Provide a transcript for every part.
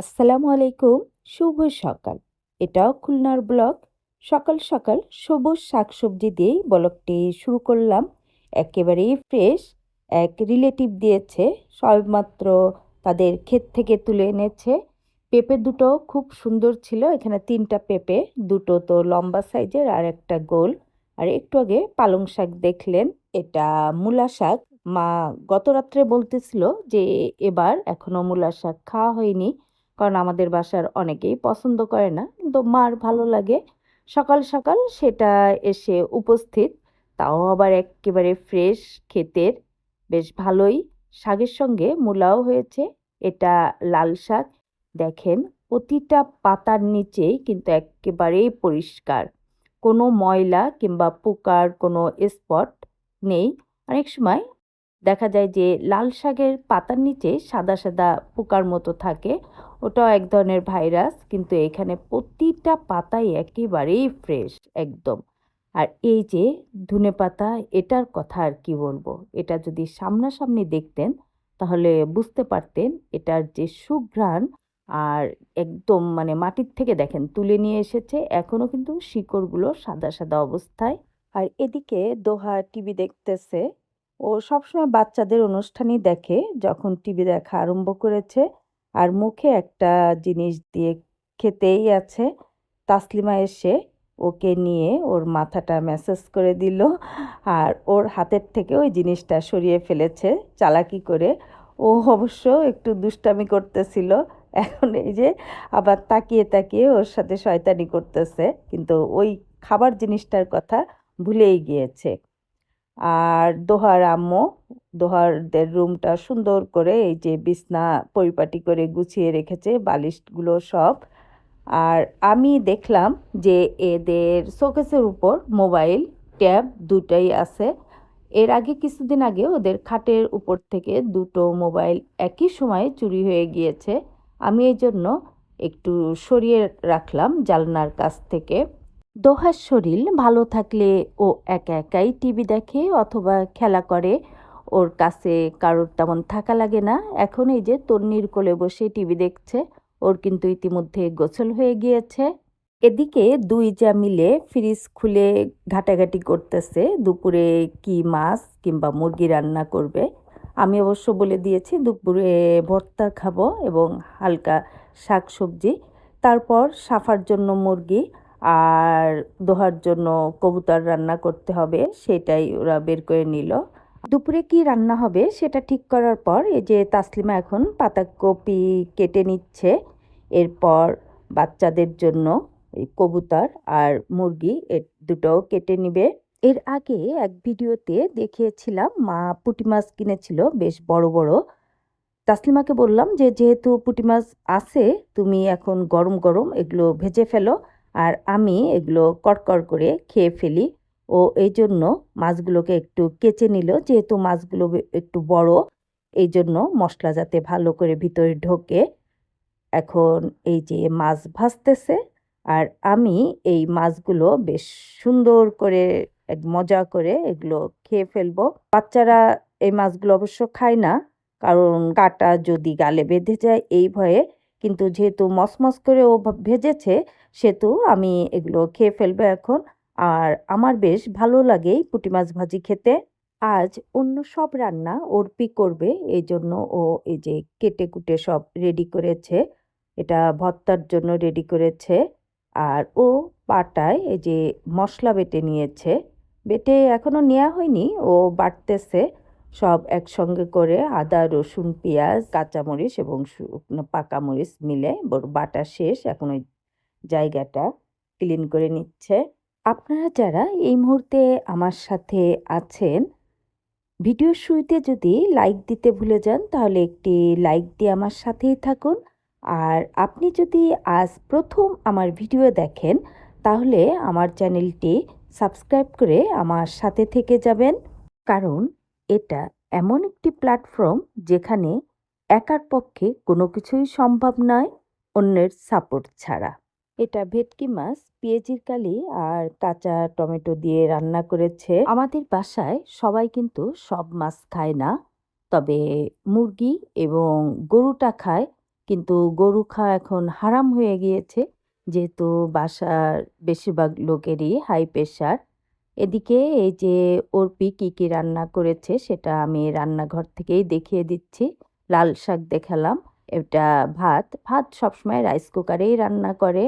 আসসালামু আলাইকুম, শুভ সকাল। এটাও খুলনার ব্লগ। সকাল সকাল সবুজ শাকসবজি দিয়েই ব্লগটি শুরু করলাম। একেবারেই ফ্রেশ, এক রিলেটিভ দিয়েছে, সবেমাত্র তাদের ক্ষেত থেকে তুলে এনেছে। পেঁপে দুটো খুব সুন্দর ছিল, এখানে তিনটা পেঁপে, দুটো তো লম্বা সাইজের আর একটা গোল। আর একটু আগে পালং শাক দেখলেন, এটা মূলা শাক। মা গত রাত্রে বলতেছিল যে এবার এখনও মূলা শাক খাওয়া হয়নি। কারণ আমাদের বাসার অনেকেই পছন্দ করে না। কিন্তু মার ভালো লাগে। সকাল সকাল সেটা এসে উপস্থিত। তাও আবার একেবারে ফ্রেশ ক্ষেতের। বেশ ভালোই। শাকের সঙ্গে মূলাও হয়েছে। এটা লাল শাক। দেখেন, প্রতিটা পাতার নিচেই কিন্তু একেবারেই পরিষ্কার। কোনো ময়লা কিংবা পোকার কোনো স্পট নেই। অনেক সময় দেখা যায় যে, লাল শাকের পাতার নিচে সাদা সাদা পোকার মতো থাকে। ওটাও এক ধরনের ভাইরাস, কিন্তু এখানে প্রতিটা পাতাই একেবারেই ফ্রেশ একদম। আর এই যে ধনে পাতা, এটার কথা আর কি বলব? এটা যদি সামনাসামনি দেখতেন, তাহলে বুঝতে পারতেন এটার যে সুঘ্রাণ আর একদম মানে মাটির থেকে দেখেন, তুলে নিয়ে এসেছে এখনও কিন্তু শিকড়গুলো সাদা সাদা অবস্থায়। আর এদিকে দোহা টিভি দেখতেছে, ও সবসময় বাচ্চাদের অনুষ্ঠানই দেখে, যখন টিভি দেখা আরম্ভ করেছে আর মুখে একটা জিনিস দিয়ে খেতেই আছে। তাসলিমা এসে ওকে নিয়ে ওর মাথাটা ম্যাসাজ করে দিল আর ওর হাতের থেকে ওই জিনিসটা সরিয়ে ফেলেছে চালাকি করে। ও অবশ্য একটু দুষ্টামি করতেছিল। এখন এই যে আবার তাকিয়ে তাকিয়ে ওর সাথে শয়তানি করতেছে। কিন্তু ওই খাবার জিনিসটার কথা ভুলেই গিয়েছে। আর দোহার আম্মু, দোহারদের রুমটা সুন্দর করে এই যে বিছনা পরিপাটি করে গুছিয়ে রেখেছে, বালিশগুলো সব। আর আমি দেখলাম যে এদের শোকেসের উপর মোবাইল, ট্যাব দুটাই আছে। এর আগে কিছুদিন আগে ওদের খাটের উপর থেকে দুটো মোবাইল একই সময়ে চুরি হয়ে গিয়েছে। আমি এই জন্য একটু সরিয়ে রাখলাম জালনার কাছ থেকে। দোহার শরীর ভালো থাকলে ও একা একাই টিভি দেখে অথবা খেলা করে, ওর কাছে কারোর তেমন থাকা লাগে না। এখন এই যে তন্নির কোলে বসে টিভি দেখছে, ওর কিন্তু ইতিমধ্যে গোসল হয়ে গিয়েছে। এদিকে দুই যা মিলে ফ্রিজ খুলে ঘাটাঘাটি করতেছে, দুপুরে কি মাছ কিংবা মুরগি রান্না করবে। আমি অবশ্য বলে দিয়েছি, দুপুরে ভর্তা খাব এবং হালকা শাক সবজি তারপর সাফার জন্য মুরগি আর দোহার জন্য কবুতর রান্না করতে হবে, সেটাই ওরা বের করে নিল। দুপুরে কি রান্না হবে সেটা ঠিক করার পর, এই যে তাসলিমা এখন পাতাকপি কেটে নিচ্ছে, এরপর বাচ্চাদের জন্য কবুতর আর মুরগি এর দুটোও কেটে নিবে। এর আগে এক ভিডিওতে দেখিয়েছিলাম, মা পুঁটি মাছ কিনেছিল, বেশ বড় বড়। তাসলিমাকে বললাম যে, যেহেতু পুঁটি মাছ আছে, তুমি এখন গরম গরম এগুলো ভেজে ফেলো আর আমি এগুলো কড়কড় করে খেয়ে ফেলি। ও এই জন্য মাছগুলোকে একটু কেচে নিল। যেহেতু মাছগুলো একটু বড় এই জন্য মশলা যাতে ভালো করে ভিতরে ঢোকে। এখন এই যে মাছ ভাজতেছে আর আমি এই মাছগুলো বেশ সুন্দর করে এক মজা করে এগুলো খেয়ে ফেলব। বাচ্চারা এই মাছগুলো অবশ্য খায় না, কারণ কাটা যদি গালে বেঁধে যায়, এই ভয়ে কিন্তু যেহেতু মসমস করে ও ভেজেছে, সেহেতু আমি এগুলো খেয়ে ফেলব এখন। আর আমার বেশ ভালো লাগে পুঁটি মাছ ভাজি খেতে। আজ অন্য সব রান্না অর্পি করবে, এই জন্য ও এই যে কেটে কুটে সব রেডি করেছে। এটা ভর্তার জন্য রেডি করেছে। আর ও পাটায় এই যে মশলা বেটে নিয়েছে। বেটে এখনও নেওয়া হয়নি, ও বাটতেছে। সব একসঙ্গে করে আদা, রসুন, পেঁয়াজ, কাঁচামরিচ এবং শুকনো পাকা মরিচ মিলে বাটা শেষ এখন ওই জায়গাটা ক্লিন করে নিচ্ছে। আপনারা যারা এই মুহূর্তে আমার সাথে আছেন ভিডিও শুরুতে যদি লাইক দিতে ভুলে যান, তাহলে একটি লাইক দিয়ে আমার সাথেই থাকুন। আর আপনি যদি আজ প্রথম আমার ভিডিও দেখেন, তাহলে আমার চ্যানেলটি সাবস্ক্রাইব করে আমার সাথে থেকে যাবেন। কারণ এটা এমন একটি প্ল্যাটফর্ম যেখানে একার পক্ষে কোনো কিছুই সম্ভব নয়, অন্যের সাপোর্ট ছাড়া। এটা ভেটকি মাছ পেঁয়াজির কালি আর কাঁচা টমেটো দিয়ে রান্না করেছে। আমাদের বাসায় সবাই কিন্তু সব মাছ খায় না, তবে মুরগি এবং গরুটা খায়, কিন্তু গরু খাওয়া এখন হারাম হয়ে গিয়েছে। যেহেতু বাসার বেশিরভাগ লোকেরই হাই প্রেশার এদিকে এই যে অর্পি কী কী রান্না করেছে সেটা আমি রান্নাঘর থেকেই দেখিয়ে দিচ্ছি। লাল শাক দেখালাম, এটা ভাত। ভাত সবসময় রাইস কুকারেই রান্না করে।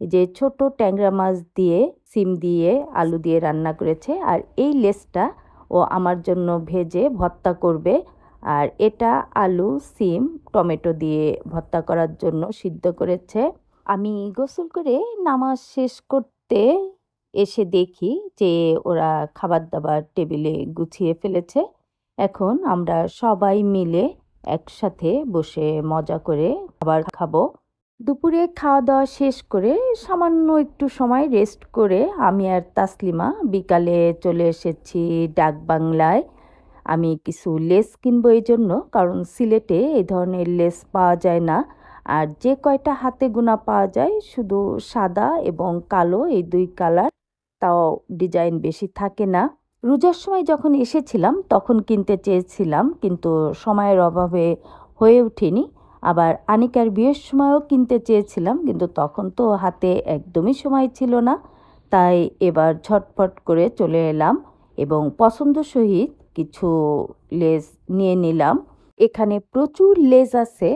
এই যে ছোট ট্যাংরা মাছ দিয়ে, সিম দিয়ে, আলু দিয়ে রান্না করেছে। আর এই লেসটা ও আমার জন্য ভেজে ভর্তা করবে। আর এটা আলু, সিম, টমেটো দিয়ে ভর্তা করার জন্য সিদ্ধ করেছে। আমি গোসল করে নামাজ শেষ করতে এসে দেখি যে ওরা খাবার দাবার টেবিলে গুছিয়ে ফেলেছে। এখন আমরা সবাই মিলে একসাথে বসে মজা করে খাবার খাব। দুপুরে খাওয়া দাওয়া শেষ করে সামান্য একটু সময় রেস্ট করে আমি আর তাসলিমা বিকালে চলে এসেছি ডাক বাংলায় আমি কিছু লেস কিনবো এই জন্য কারণ সিলেটে এই ধরনের লেস পাওয়া যায় না। আর যে কয়টা হাতে গোনা পাওয়া যায়, শুধু সাদা এবং কালো এই দুই কালার তাও ডিজাইন বেশি থাকে না। রোজার সময় যখন এসেছিলাম, তখন কিনতে চেয়েছিলাম, কিন্তু সময়ের অভাবে হয়ে ওঠেনি আবার আনিকার বিয়ের সময়ও কিনতে চেয়েছিলাম, কিন্তু তখন তো হাতে একদমই সময় ছিল না। তাই এবার ঝটফট করে চলে এলাম এবং পছন্দ সহিত কিছু লেস নিয়ে নিলাম। এখানে প্রচুর লেজ আছে।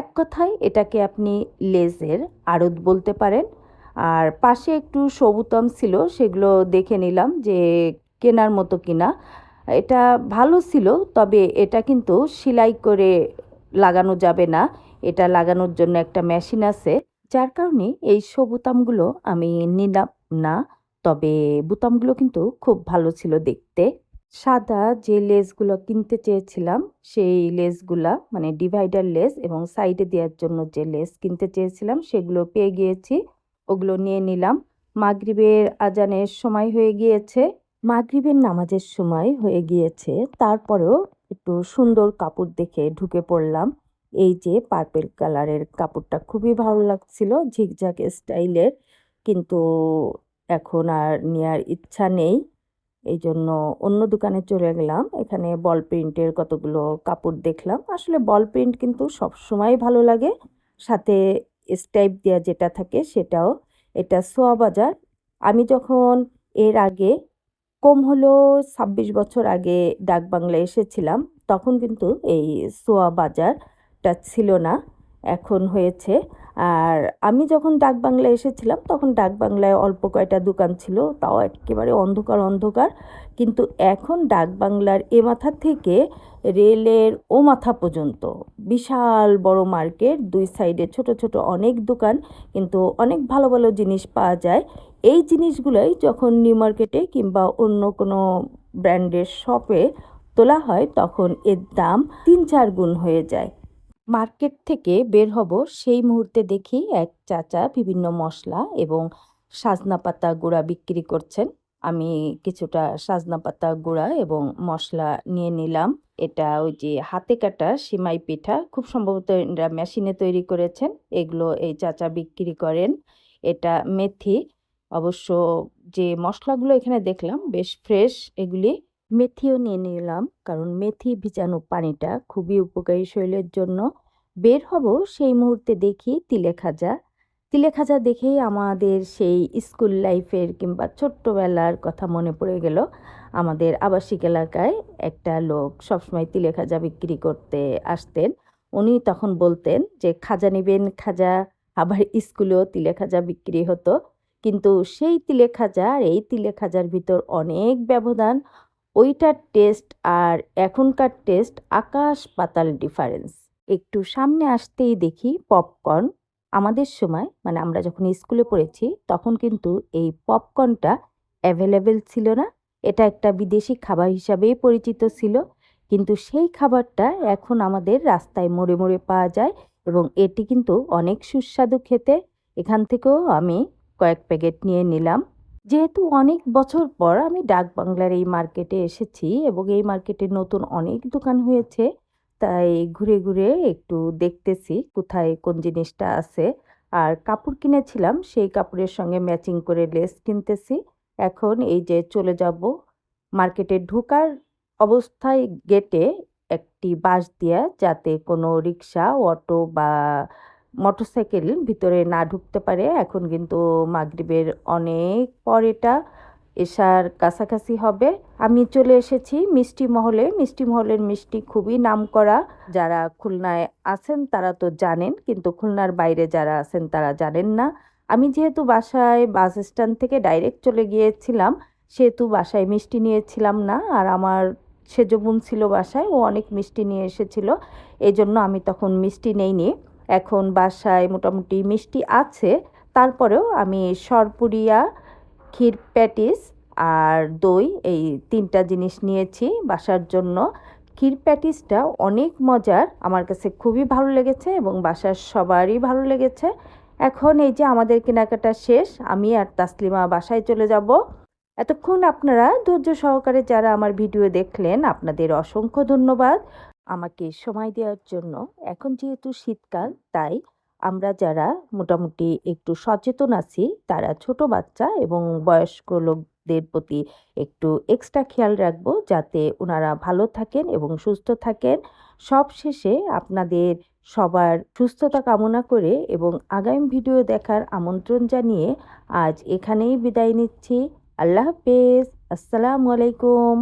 এক কথায় এটাকে আপনি লেজের আড়ত বলতে পারেন। আর পাশে একটু সবুতম ছিল, সেগুলো দেখে নিলাম যে কেনার মতো কিনা। এটা ভালো ছিল, তবে এটা কিন্তু সেলাই করে লাগানো যাবে না। এটা লাগানোর জন্য একটা মেশিন আছে, যার কারণে এই সবুতামগুলো আমি নিলাম না, তবে বুতামগুলো কিন্তু খুব ভালো ছিল দেখতে। সাদা যে লেসগুলো কিনতে চেয়েছিলাম, সেই লেসগুলা মানে ডিভাইডার লেস এবং সাইডে দেওয়ার জন্য যে লেস কিনতে চেয়েছিলাম, সেগুলো পেয়ে গিয়েছি। ওগুলো নিয়ে নিলাম। মাগরিবের আজানের সময় হয়ে গিয়েছে। মাগরিবের নামাজের সময় হয়ে গিয়েছে। তারপরেও একটু সুন্দর কাপড় দেখে ঢুকে পড়লাম। এই যে পার্পেল কালারের কাপড়টা খুবই ভালো লাগছিল, ঝিকঝাক স্টাইলের কিন্তু এখন আর নেওয়ার ইচ্ছা নেই। এই জন্য অন্য দোকানে চলে গেলাম। এখানে বল প্রিন্টের কতগুলো কাপড় দেখলাম। আসলে বল প্রিন্ট কিন্তু সবসময় ভালো লাগে। সাথে স্টাইপ দেওয়া যেটা থাকে সেটাও এটা সোয়া বাজার আমি যখন এর আগে কম হলো ছাব্বিশ বছর আগে ডাক বাংলা এসেছিলাম, তখন কিন্তু এই সোয়া বাজারটা ছিল না। এখন হয়েছে। আর আমি যখন ডাক বাংলায় এসেছিলাম, তখন ডাক বাংলায় অল্প কয়টা দোকান ছিল, তাও একেবারে অন্ধকার অন্ধকার। কিন্তু এখন ডাক বাংলার এ মাথা থেকে রেলের ও মাথা পর্যন্ত বিশাল বড় মার্কেট, দুই সাইডে ছোট ছোট অনেক দোকান, কিন্তু অনেক ভালো ভালো জিনিস পাওয়া যায়। এই জিনিসগুলোই যখন নিউ মার্কেটে কিংবা অন্য কোনো ব্র্যান্ডের শপে তোলা হয়, তখন এর দাম তিন চার গুণ হয়ে যায়। মার্কেট থেকে বের হব, সেই মুহূর্তে দেখি এক চাচা বিভিন্ন মশলা এবং সাজনা পাতা গুঁড়া বিক্রি করছেন। আমি কিছুটা সাজনা পাতা গুঁড়া এবং মশলা নিয়ে নিলাম। এটা ওই যে হাতে কাটা সিমাই পিঠা, খুব সম্ভবত এরা মেশিনে তৈরি করেছেন। এগুলো এই চাচা বিক্রি করেন। এটা মেথি। অবশ্য যে মশলাগুলো এখানে দেখলাম বেশ ফ্রেশ, এগুলি মেথিও নিয়ে নিলাম। কারণ মেথি ভিজানো পানিটা খুবই উপকারী শরীরের জন্য। বের হব সেই মুহূর্তে দেখি তিলে খাজা। তিলে খাজা দেখেই আমাদের সেই স্কুল লাইফের কিংবা ছোট্টবেলার কথা মনে পড়ে গেল। আমাদের আবাসিক এলাকায় একটা লোক সবসময় তিলে খাজা বিক্রি করতে আসতেন। উনি তখন বলতেন যে, খাজা নেবেন, খাজা। আবার স্কুলেও তিলে খাজা বিক্রি হতো। কিন্তু সেই তিলে খাজা আর এই তিলে খাজার ভিতর অনেক ব্যবধান। ওইটার টেস্ট আর এখনকার টেস্ট আকাশ পাতাল ডিফারেন্স। একটু সামনে আসতেই দেখি পপকর্ন। আমাদের সময় মানে আমরা যখন স্কুলে পড়েছি, তখন কিন্তু এই পপকর্নটা অ্যাভেলেবেল ছিল না। এটা একটা বিদেশি খাবার হিসাবেই পরিচিত ছিল। কিন্তু সেই খাবারটা এখন আমাদের রাস্তায় মোড়ে মোড়ে পাওয়া যায় এবং এটি কিন্তু অনেক সুস্বাদু খেতে। এখান থেকেও আমি কয়েক প্যাকেট নিয়ে নিলাম। যেহেতু অনেক বছর পর আমি ডাক বাংলার এই মার্কেটে এসেছি এবং এই মার্কেটে নতুন অনেক দোকান হয়েছে, তাই ঘুরে ঘুরে একটু দেখতেছি কোথায় কোন জিনিসটা আছে। আর কাপড় কিনেছিলাম, সেই কাপড়ের সঙ্গে ম্যাচিং করে লেস কিনতেছি। এখন এই যে চলে যাব মার্কেটে ঢোকার অবস্থায় গেটে একটি বাঁশ দিয়া যাতে কোনো রিক্সা, অটো বা মোটরসাইকেল ভিতরে না ঢুকতে পারে। এখন কিন্তু মাগরিবের অনেক পর এটা এসার কাছাকাছি হবে। আমি চলে এসেছি মিষ্টি মহলে। মিষ্টি মহলের মিষ্টি খুবই নামকরা। যারা খুলনায় আছেন তারা তো জানেন, কিন্তু খুলনার বাইরে যারা আছেন তারা জানেন না। আমি যেহেতু বাসায় বাস স্ট্যান্ড থেকে ডাইরেক্ট চলে গিয়েছিলাম, সেহেতু বাসায় মিষ্টি নিয়েছিলাম না। আর আমার সেজ বোন ছিল বাসায়, ও অনেক মিষ্টি নিয়ে এসেছিল। এই জন্য আমি তখন মিষ্টি নেইনি। এখন বাসায় মোটামুটি মিষ্টি আছে। তারপরেও আমি সরপুরিয়া, ক্ষীর প্যাটিস আর দই এই তিনটা জিনিস নিয়েছি বাসার জন্য। ক্ষীর প্যাটিসটা অনেক মজার, আমার কাছে খুবই ভালো লেগেছে এবং বাসার সবারই ভালো লেগেছে। এখন এই যে আমাদের কেনাকাটা শেষ, আমি আর তাসলিমা বাসায় চলে যাব। এতক্ষণ আপনারা ধৈর্য সহকারে যারা আমার ভিডিও দেখলেন, আপনাদের অসংখ্য ধন্যবাদ। আমাকে সময় দেওয়ার জন্য। এখন যেহেতু শীতকাল, তাই আমরা যারা মোটামুটি একটু সচেতন আছি, তারা ছোট বাচ্চা এবং বয়স্ক লোকদের প্রতি একটু এক্সট্রা খেয়াল রাখব যাতে ওনারা ভালো থাকেন এবং সুস্থ থাকেন। সব শেষে আপনাদের সবার সুস্থতা কামনা করে এবং আগামী ভিডিও দেখার আমন্ত্রণ জানিয়ে আজ এখানেই বিদায় নিচ্ছি। আল্লাহ হাফেজ। আসসালামু আলাইকুম।